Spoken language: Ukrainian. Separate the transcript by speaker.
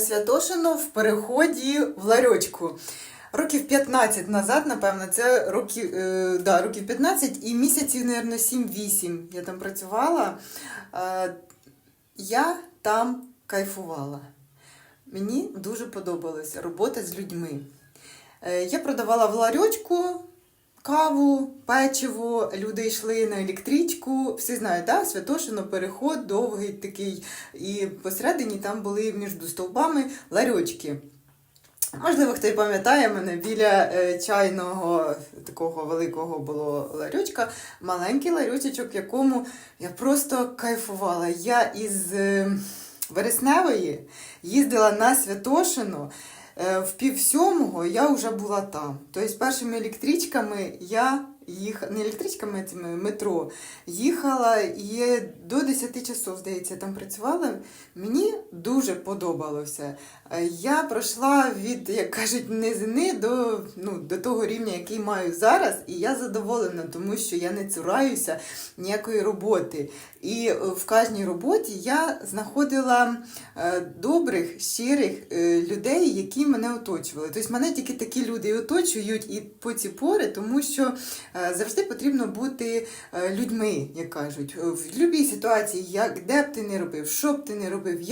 Speaker 1: на Святошино в переході в ларьочку. Років 15 назад, напевно, це років, е, да, років 15 і місяців, мабуть, 7-8 я там працювала. Е, я там кайфувала. Мені дуже подобалася робота з людьми. Е, Я продавала в ларьочку каву, печиво, люди йшли на електричку. Всі знають, да? Святошино, переход довгий такий. І посередині там були між стовбами ларьочки. Можливо, хто й пам'ятає мене біля е, чайного такого великого було ларьочка, маленький ларьочечок, в якому я просто кайфувала. Я із е, Вересневої їздила на Святошино. Е, В пів сьомого я вже була там. Тобто першими електричками я їхала, не електричками, а метро їхала і до 10 часов, здається, там працювала. Мені дуже подобалося. Е, Я пройшла від, як кажуть, низини до, ну, до того рівня, який маю зараз, і я задоволена, тому що я не цураюся ніякої роботи. І е, в кожній роботі я знаходила е, добрих, щирих людей, які мене оточували. Тобто мене тільки такі люди і оточують і по ці пори, тому що завжди потрібно бути людьми, як кажуть, в будь-якій ситуації, як де б ти не робив, що б ти не робив, як